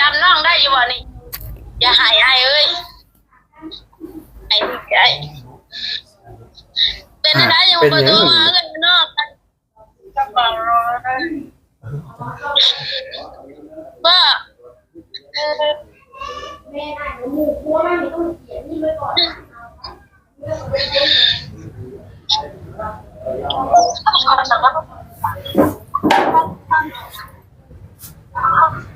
จำน้องได้อยู่บ่นี่อย่าหายไอ้เอ้ยไอ้นี่ไอ้เป็นอะไรอยู่ประตูมากันนอกกันบ่แม่อ่านหมูกลัวมันไม่ต้องเขียนนี่ไว้ก่อนเป็นยังไงนะไอ้นี่ก็เด้อเ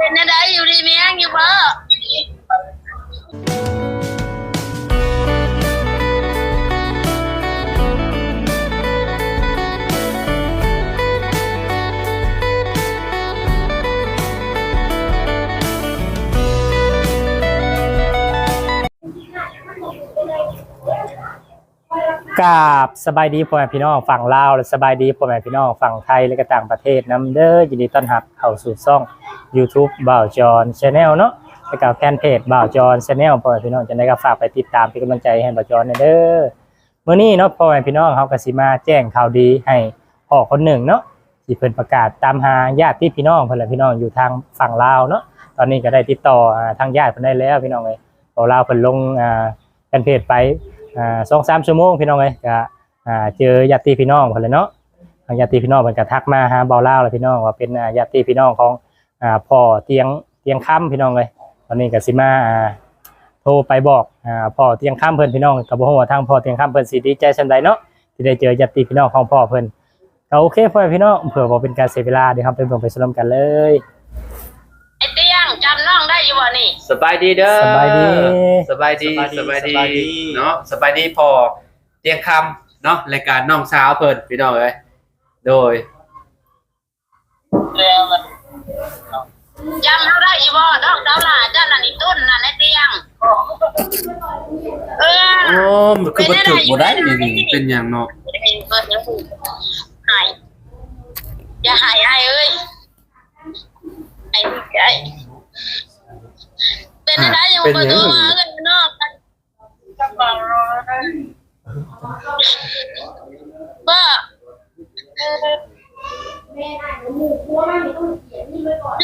ป็นอะไรอยู่ดีเมียง กราบสบายดีพ่อแม่พี่น้องฝั่งลาวและสบายดีพ่อแม่พี่น้องฝั่งไทยและก็ต่างประเทศนํเด้อยินดีต้อนรับเข้าสู่ช่อง YouTube บ่าวจอน Channel เนาะแล้วก็แฟนเพจบ่าวจอน Channel พ่อแม่พี่น้องจะได้ก็ฝากไปติดตามเป็นกำลังใจให้บ่าวจอนเด้อมื้อนี้เนาะพ่อแม่พี่น้องเฮาก็สิมาแจ้งข่าวดีให้พ่อคนหนึ่งเนาะที่เพิ่นประกาศตามหาญาติพี่น้องเพิ่นแหละพี่น้องอยู่ทางฝั่งลาวเนาะตอนนี้ก็ได้ติดต่อทางญาติเพิ่นได้แล้วพี่น้องเอ้ยพอลาวเพิ่นลงอ่า แฟนเพจไปอ่าสองสามชั่วโมงพี่น้องเลยก็อ่าเจอญาติพี่น้องเพิ่นเลยเนาะทางญาติพี่น้องเพิ่นก็ทักมาหาเบาเล่าเลยพี่น้องว่าเป็นอ่าญาติพี่น้องของอ่าพ่อเตียงเตียงค่ำพี่น้องเลยตอนนี้ก็สิมาอ่าโทรไปบอกอ่าพ่อเตียงค่ำเพิ่นพี่น้องก็บ่ฮู้ว่าทางพ่อเตียงค่ำเพิ่นสิดีใจซั่นใดเนาะที่ได้เจอญาติพี่น้องของพ่อเพิ่นก็โอเคพ่อพี่น้องเผื่อบ่เป็นการเสียเวลาเดี๋ยวเราไปเบิ่งไปชมกันเลย ไอ้เตี้ยงจำน้อง ได้อยู่บ่นี่สบายดีเด้อสบายดีสบายดีสบายดีสบายดีเนาะสบายดีพอเตียงคำเนาะรายการน้องสาวเพิ่นพี่น้องเอ้ยโดยจำเราได้อยู่บ่น้องเจ้าหลาเจ้าหลานนี่ตุ้นน่ะไอ้เตี้ยงเออโอ้มันคือบ่ถูกบ่ได้นี่นี่เป็นหยังเนาะเปิดยังหูหายอย่าหายไอ้เอ้ยไอ้นี่ไอ้ เป็นอะไรอยู่ประตูมากันนอกกันบ่แม่อ่าน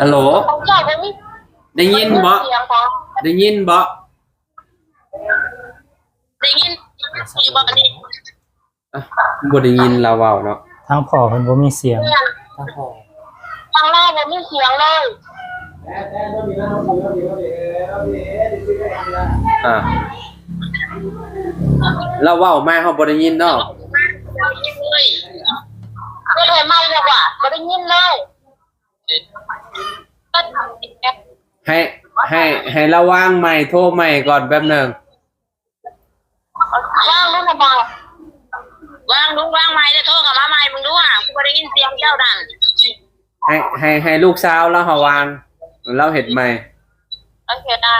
ฮัลโหลของเจ้าบ่มีได้ยินบ่เสียงของได้ยินบ่ได้ยินอยู่บ่นี่อะบ่ได้ยินเราเว้าเนาะทางพ่อเพิ่นบ่มีเสียงทางเราบ่มีเสียงเลยอะเราเว้ามาเฮาบ่ได้ยินเนาะได้ยินเลยก็ได้ไม่แล้วว่ะบ่ได้ยินเลย ก็ทำอีกแล้วให้ให้ให้เราวางไมค์โทรไมค์ก่อนแป๊บหนึงว่างลูกนะบอว่างลูกว่างไม้ได้โทรกลับมาใหม่มึงดูอะกูไม่ได้ยินเสียงเจ้าดันให้ให้ให้ลูกสาวเราเฮาวางเราเฮ็ดไมค์โอเคได้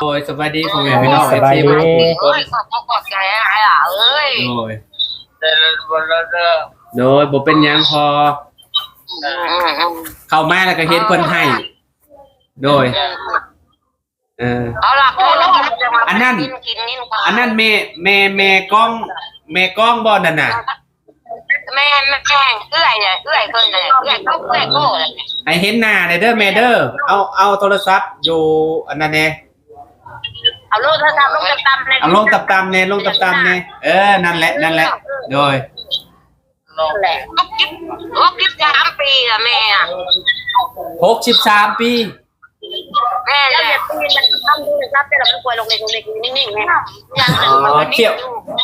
โอ้ยสบายดีพ่อแม่พี่น้องสบายดี FC ทุกคนขอบใจอะไรอะเอ้ยโดย โดยบ่เป็นหยังพอ เข้ามาแล้วก็เฮ็ดเพิ่นให้ โดย เออ เอาล่ะพูดแล้วจะมาอันนั้น กินกินนี่กว่าอันนั้นแม่แม่แม่กล้องแม่กล้องบ่นั่นน่ะแม่แม่แม่เอื้อยเนี่ยเอื้อยคนเนี่ยเอื้อยก็เอื้อยโก้เลยเนี่ยให้เห็นหน้าหน่อยเด้อแม่เด้อเอาเอาโทรศัพท์อยู่อันนั้นแน่เอาลูกเธอทำลูกจะตำเลยเอาลงตับๆแน่ลงตับๆแน่เออนั่นแหละนั่นแหละ โดย แหละลูกกิ๊บลูกกิ๊บสามปีอะแม่อะ63ปีแม่เนี่ยปีมันทำดูนะครับแต่เราไม่ควรลงเล็กลงเล็กนิ่งๆแม่ยังอ๋อเที่ยว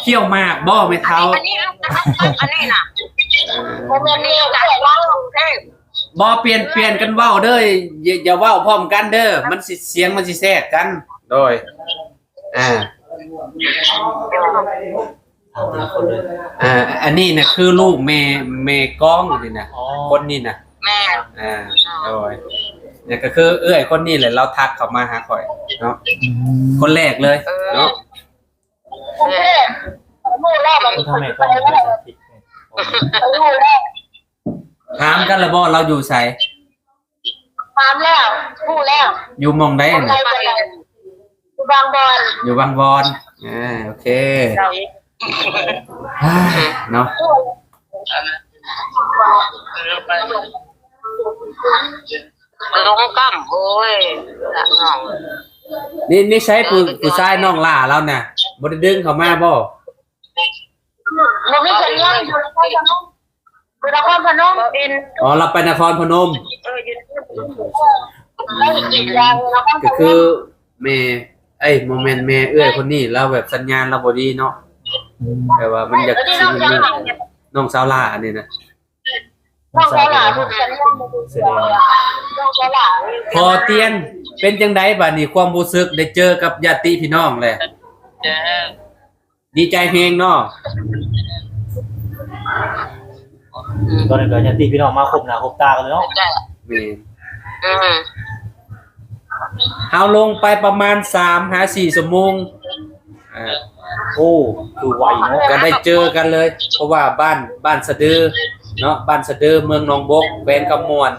เที่ยวมากบ่แม่เฒ่าอันนี้อันนี้นะเออโมเมนต์นี้แต่ว่าลงเทพบ่เปลี่ยนเปลี่ยนกันเว้าเด้ออย่าอย่าเว้าพร้อมกันเด้อมันสิเสียงมันสิแทรกกันโดยอ่า อ่าอันนี้นะคือลูกเมเมกล้องนี่นะอ๋อคนนี้นะแม่อ่าโดยเนี่ยก็คือเอื้อยคนนี้แหละเราทักเขามาหาข่อยเนาะคนแรกเลยเนาะกรุงเทพมู่แรกมันทำไมต้องมีภาษาอังกฤษเนี่ยมู่แรกถามกันและบ่เราอยู่ไสตามแล้วมู่แล้วอยู่หมองได้ใครน่ะเป็นไรอยู่บางบอนอยู่บางบอนอ่าโอเค เราอีกอ่า เนาะลงกั้มโอ้ยละน้องนี่นี่ใช้ผู้ผู้ชายน้องล่าแล้วน่ะบ่ได้ดึงเขามาบ่มันไม่เป็นยังอยู่ในพนมอยู่นครพนมอินอ๋อเราไปนครพนมเอออยู่ไม่กินยางนครพก็นคือมแม่เอ้ยโมเมนต์แม่เอื้อยคนนี้เราแบบสัญญาณเราบ่ดีเนาะ แต่ว่ามันอยากที่สิน้องมันสาวนี่น้องสาวล่าอันนี้นะน้องสาวหลานฉันน้องมาดูเสือน้องสาวหลานพอเตียนเป็นจังไดบัดนี้ความรู้สึกได้เจอกับญาติพี่น้องแหละดีใจเพลงเนาะตอนนี้ก็ยันตีพี่น้องมาคบหน้าคบตากันเลยเนาะแม่อืมเฮาลงไปประมาณ3หา4ชั่วโมงอ่า โอ้คือไวเนาะก็ได้เจอกันเลย เพราะว่าบ้านบ้านสะดือเนาะบ้านสะดือเมืองหนองบกแขวงกำมวน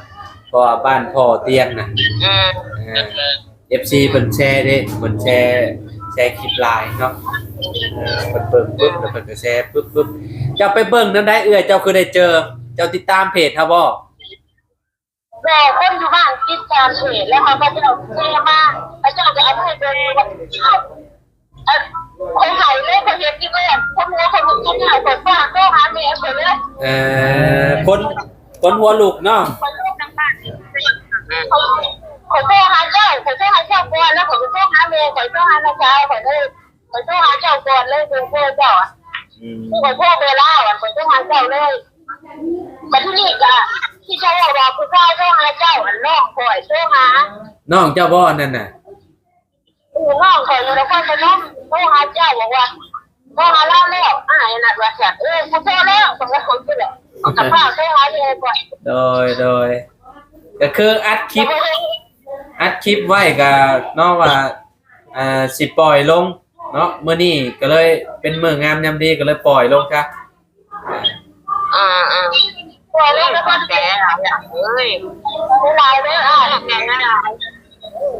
เพราะว่าบ้านพ่อเตียงน่ะอืมเอฟซีเพิ่นแชร์เด้เพิ่นแชร์แชร์คลิปไลน์เนาะเออเพิ่นเบิ่งปุ๊บแล้วเพิ่นก็แชร์ปุ๊บปุ๊บเจ้าไปเบิ่งนำได้เอื้อเจ้าคือได้เจอ เจ้าติดตามเพจครับบ่แต่คนอยู่บ้านติดตามเพจแล้วเขาก็จะเอาเชื่อมาพระเจ้าจะเอาให้ดูว่าเออ คนไทยเลยคนเห็นที่เมื่อคนหัวคนหนุ่มคนหายคนฟ้าก็หาเมียคนเลยเอ่อคนคนหัวลูกเนาะคนลูกทั้งบ้านเขาเขาโทรหาเจ้าเขาโทรหาเจ้าก่อนแล้วเขาโทรหาเมียเขาโทรหาน้าชายเขาเลยเขาโทรหาเจ้าก่อนเลยคือโทรเจ้าอะอืมคือเขาโทรเวลาอะเขาโทรหาเจ้าเลยมาที่นี่ก็ที่เจ้าบอกคือเขาโทรหาเจ้าอันน้องคอยโทรหาน้องเจ้าบ่นั่นน่ะ อูน้องคอยอยู่นครพนมโทรหาเจ้าบอกว่าโทรหาเล่าแล้วอ่านัดว่าแซ่บเออกูโทรแล้วสมมติคนที่แหละกับข้าวโทรหาเลยก่อนโดยโดยก็คืออัดคลิป อัดคลิปไว้ก็เนาะว่าอ่าสิปล่อยลงเนาะมื้อนี้ก็เลยเป็นมื้องามยามดีก็เลยปล่อยลงค่ะอ่าอ่าพอแล้วแล้วก็แก่เอ้ยไม่ลายเลยอะแก่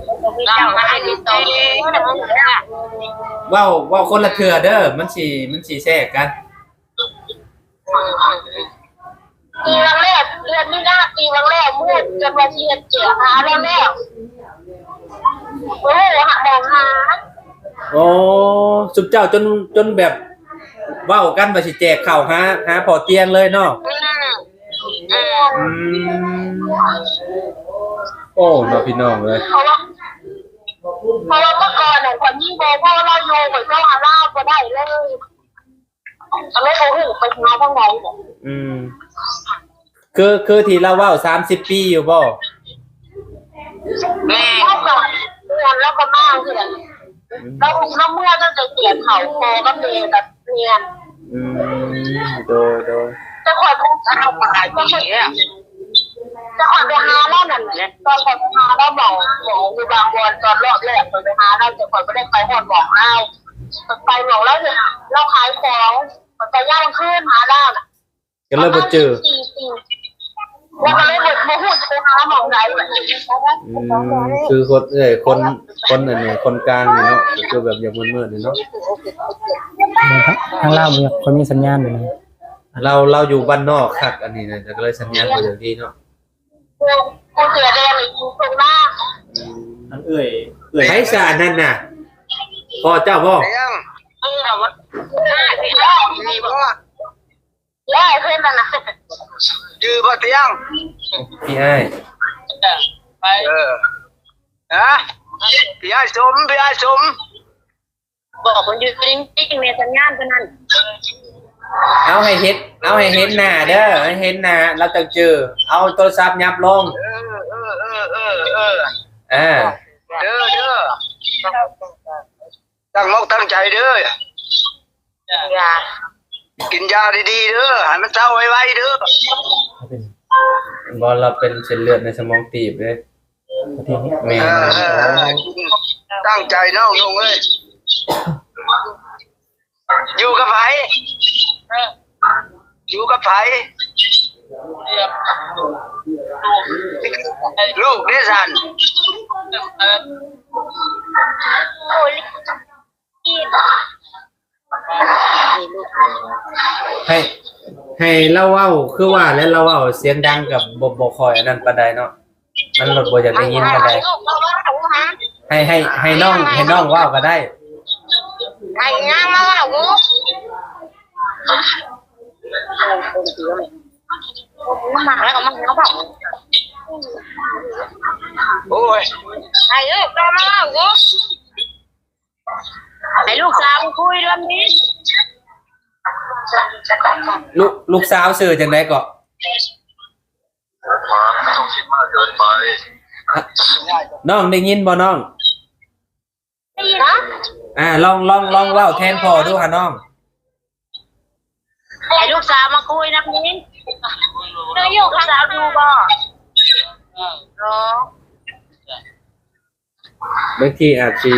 ไม่ลายเรามาที่ตรงนี้เว้าเว้าคนละเทื่อเด้อมันสิมันสิแทรกกันปีวังแรกเดือนนี้นะปีวังแรกมืดจนวันที่เจียหาแล้วแล้วโอ้หามองหาโอ้สุดเจ้าจนจนแบบเว้ากันว่าสิแจกข้าวหาหาพอเตียงเลยเนาะอืมอืมอืมโอ้เนาะพี่น้องเลยเพราะว่า เพราะว่าเมื่อก่อนเนี่ยคนยิ่งโบเพราะเราโยงเหมือนก็หาล่าก็ได้เลยเขาไม่เขาหูไปหาทั้งไหนอืม คือคือที่เราเว้า30ปีอยู่บ่แม่เมื่อก่อนเดือนแล้วก็มากเดือนเราเราเมื่อตั้งแต่เกียเขาโคก็เมย์กับเนียนอืมโดยโดยจะคอยไปหาหมาก็เฉย จะคอยไปหาแล้วนั่นแหละตอนคอยไปหาแล้วบอกบอกอยู่บางวันตอนรอบแรกคอยไปหาเราจะคอยไม่ได้ไปหอดบอกเราไปบอกแล้วเนี่ยเราขายของไปย่างขึ้นหาเราน่ะก็เลยบ่เจอสี่สี่แล้วก็เลยหมดโมโหจะไปหาหมองไหนแบบนี้อืมคือคนเอ้ยคนคนอันนี้คนกลางนี่เนาะก็คือแบบอย่างมืดๆนี่เนาะทางลาวมีคนมีสัญญาณอยู่นะเราเราอยู่บ้านนอกคักอันนี้นะแต่ก็เลยสัญญาณบ่อย่างดีเนาะ กูเสือแดงเลยยิงตรงหน้าอันเอื่อยเอื่อยไผสารนั่นน่ะพ่อเจ้าบ่ยังเออว่าหน้าสิแล้วมีบอกว่าแล้วเพื่อนนั่นนะจือบ่เตียงพี่อ้ายไปเออฮะพี่ไอ้สมพี่ไอ้สมบอกคนอยู่จริงจริงในสัญญาณกันนั่น เอาให้เฮ็ดเอาให้เห็นหน้าเด้อให้เห็นหน้าเราจะเจอ เอาโทรศัพท์ยับลงเออเออเออเออเอออ่าเด้อเด้อตั้งมกตั้งใจเด้ออย่ากินยาดีๆเด้อให้มันเศร้าไว้ๆเด้อบอลเราเป็นเส้นเลือดในสมองตีบเลยประเทศนี้แม่เออเออเออตั้งใจน้องลงเอ้ยอยู่กับไผ อยู่กับไผลูกนี่สันโอ้ยอีกให้ให้เราเว้าคือว่าแล้วเราเว้าเสียงดังกับบ่บ่คอยอันนั้นปานใดเนาะมันลดบ่อยากได้ยินปานใดลูกเราว่าเอาฮะให้ให้ให้น้องให้น้องเว้าก็ได้ไอ้ย่างมาว่า กูมาแล้วก็มาเขาบอกโอ้ยไอ้ลูกเรามาว่ากูไอ้ลูกสาวคุยเรื่องนี้ลูกลูกสาวชื่อจังไดก็น้องได้ยินบ่น้องนะอ่าลองลองลองเว้าแทนพ่อดูค่ะน้อง ไอ้ลูกสาวมาคุยนะนี้เธออยู่ข้างสาวดูบ่เนาะบางทีอาจจะ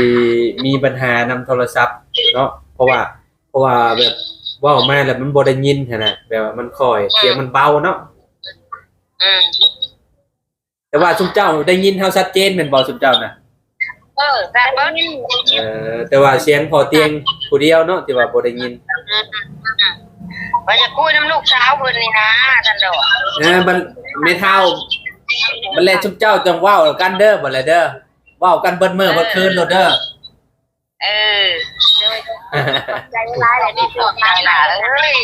มีปัญหานำโทรศัพท์เนาะเพราะว่า เพราะว่าแบบเว่าออกมาแล้วมันบ่ได้ยินหั้นนะแบบว่ามันค่อยเสียงมันเบาเนาะอืมแต่ว่าซุมเจ้าได้ยินเฮาชัดเจนแม่นบ่ซุมเจ้าน่ะเออแต่เบิ้ลเออแต่ว่าเสียงพอเตียงผู้เดียวเนาะที่ว่าบ่ได้ยิน ว่าจะคุยน้ำลูกสาวเพิ่นนี่นะท่านดอกเออมันไม่เท่ามันแลซุมเจ้าจังเว้ากันเด้อบ่ละเด้อเว้ากันเบิดมื้อเบิดคืนโลดเด้อเออใจร้ายเลยนี่ตัวทางหล่ะเอ้ย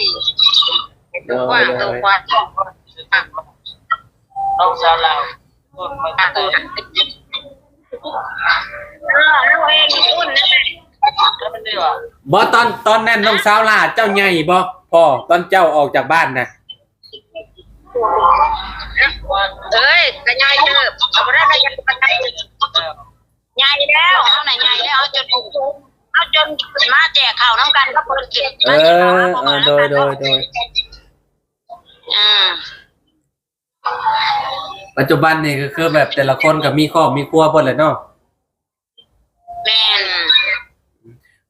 ตัวกว้างตัวกว้างน้องสาวเราพูดมาอะตั้งตัวแต่เออแล้วเองมีคุณนะแล้วมันดีกว่าบ่ตอนตอนนั้นน้องสาวล่าเจ้าใหญ่บ่ พ่อตอนเจ้าออกจากบ้านน่ะเอ้ยกระยายเด้อเอาบ่ได้กระยายปานใดใหญ่แล้วเอาไหนใหญ่แล้วเอาจนเอาจนมาแจกข้าวน้ำกันก็เพิ่นกินเออเออโดยโดยโดยอืมปัจจุบันนี่ก็คือแบบแต่ละคนก็มีครอบมีครัวเบิดแหละเนาะแม่น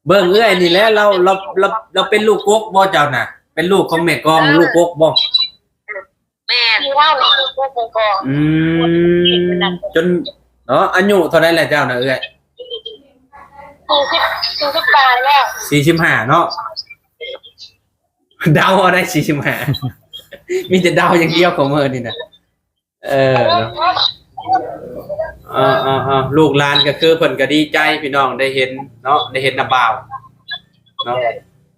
เบิ่งเอื้อยนี่แหละเราเราเราเราเป็นลูกกกบ่เจ้าน่ะ เป็นลูกของแม่กองลูกกกบ่แม่นเล่าเลยกูกูกูอืมจนเนาะอายุเท่าไหร่แหละเจ้าน่ะเอื้อยสี่สิบสี่สิบปลายแล้ว45เนาะเดาเอาได้45มีแต่เดาอย่างเดียวของมื้อนี่น่ะเออ เนาะอ่าๆๆลูกหลานก็คือเพิ่นก็ดีใจพี่น้องได้เห็นเนาะได้เห็นน้าบ่าวเนาะ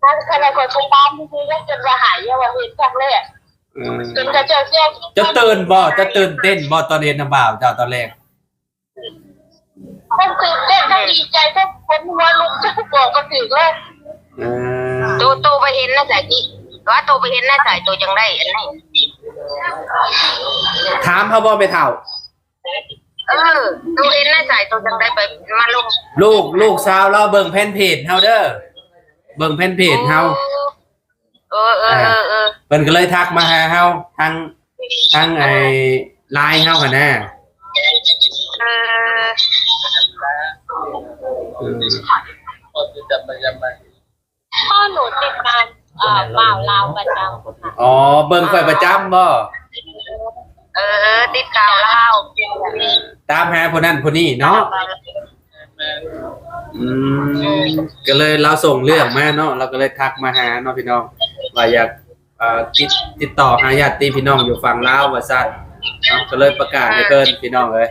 ถ้าใครคนไปตามที่ก็จนจะหายยังว่าเห็นครั้งแรกอืมจนจะเจอเจ้าจะตื่นบ่จะตื่นเต้นบ่ตอนเห็นน้าบ่าวเจ้าตอนแรกคนตื่นเต้นทั้งดีใจทั้งคนหัวลุกทั้งบอกก็ถึงเลยเออตัวตัวไปเห็นนะสายจีว่าตัวไปเห็นนะสายตัวจังได้อันนี้ถามเขาบ่ไปเท่า เออตัวเห็นนะสายตัวจังได้ไปมาลงลูกลูกสาวเราเบิ่งแผ่นเพจเฮาเด้อเบิ่งแผ่นเพจเฮาเออเออเออเออเพิ่นก็เลยทักมาหาเฮาทางทางไอ้ไลน์เฮาหั่นน่ะเอออืมคนจะจับไปจับไปพ่อหนูติดตามเอ่อบ่าวลาวประจำค่ะอ๋อเบิ่งข่อยประจำบ่ เออ ติดกาวเล่าตามหาผู้นั้นผู้นี้เนาะอืมก็เลยเราส่งเรื่องมาเนาะเราก็เลยทักมาหาเนาะพี่น้องว่าอยากเอ่อติดติดต่อหาญาติพี่น้องอยู่ฝั่งลาวว่าซั่นเนาะก็เลยประกาศให้เพิ่นพี่น้องเอ้ย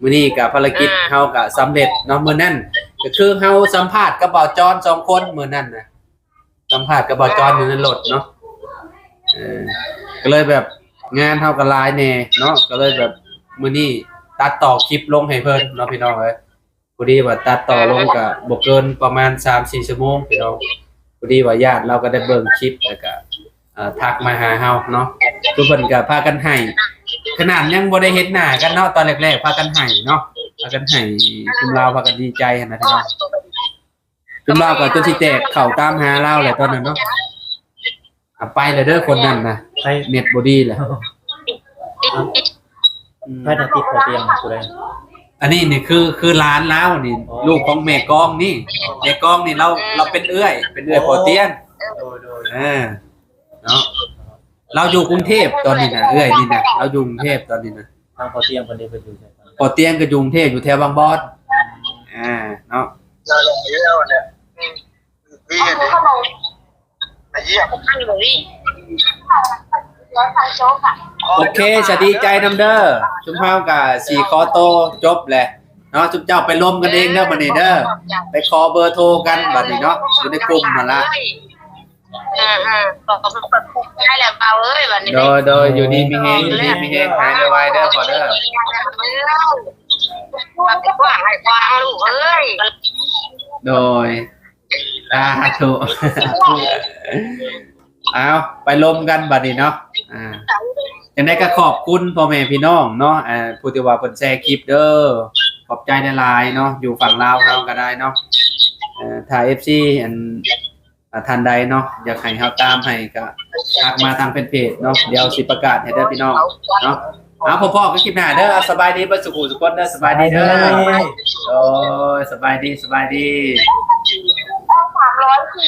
มื้อนี้ก็ภารกิจเฮาก็สำเร็จเนาะมื้อนั้นก็คือเฮาสัมภาษณ์กับบ่าวจอนสองคนมื้อนั้นน่ะสัมภาษณ์กับบ่าวจอนอยู่ในรถเนาะเออก็เลยแบบ งานเฮาก็หลายแน่เนาะก็เลยแบบมื้อนี้ตัดต่อคลิปลงให้เพิ่นเนาะพี่น้องเอ้ยพอดีว่าตัดต่อลงกับบกเกินประมาณสามสี่ชั่วโมงพี่น้องพอดีว่าญาติเราก็ได้เบิ่งคลิปแล้วก็ทักมาหาเฮาเนาะทุกคนก็พากันให้ขนาดยังบ่ได้เห็นหน้ากันเนาะตอนแรกๆพากันให้เนาะพากันให้คุมลาวพากันดีใจนะพี่น้องคุมลาวก็จนสิแตกเข้าตามหาเราแหละตอนนั้นเนาะ อะไปเลยเด้อคนนั้นนะไปเน็ตบ่ดีแหละไปตัดติดหัวเตียงกูได้ อันนี้นี่คือคือร้านแล้วนี่ อ๋อ ลูกของแม่กองนี่แม่กองนี่เราเราเป็นเอื้อย เป็นเอื้อยพอเตียนโดยโดยอ่าเนาะเราอยู่กรุงเทพตอนนี้นะเอื้อยนี่นะเราอยู่กรุงเทพตอนนี้นะทางพอเตียงคนเดียวไปอยู่ใช่ไหมพอเตียงก็อยู่กรุงเทพอยู่แถวบางบอนอ่าเนาะเราเลยแล้วเนี่ยพี่เห็นดิไอ้เหี้ยอันนี้ร้อยพันโจ๊กค่ะโอเคสวัสดีใจนำเด้อชุมเฮากับสี่คอโตจบแหละเนาะจุ๊บเจ้าไปล้มกันเองเด้อบัดนี้เด้อไปขอเบอร์โทรกันบัดนี้เนาะอยู่ในกลุ่มมาละอืมอืมบอกกับแบบได้แล้วเบาเอ้ยวันนี้โดยโดยอยู่ดีมีแฮงอยู่ดีมีแฮงหายไวๆเด้อขอเด้อมาไปกว้างให้กว้างลูกเอ้ยโดยสาธุ เอาไปลมกันบัดนี้เนาะอ่าอย่างไรก็ขอบคุณพ่อแม่พี่น้องเนาะอ่าผู้ที่ว่าเพิ่นแชร์คลิปเด้อขอบใจในไลน์เนาะอยู่ฝั่งลาวเราก็ได้เนาะเอ่อถ้า FC อันอ่าท่านใดเนาะอยากให้เฮาตามให้ก็ทักมาทางเพจเนาะเดี๋ยวสิประกาศให้เด้อพี่น้องเนาะเอาพ่อๆก็คลิปหน้าเด้อเอาสบายดีเบ่สุขุสุขคนเด้อสบายดีเด้อโอ้ยสบายดีสบายดีส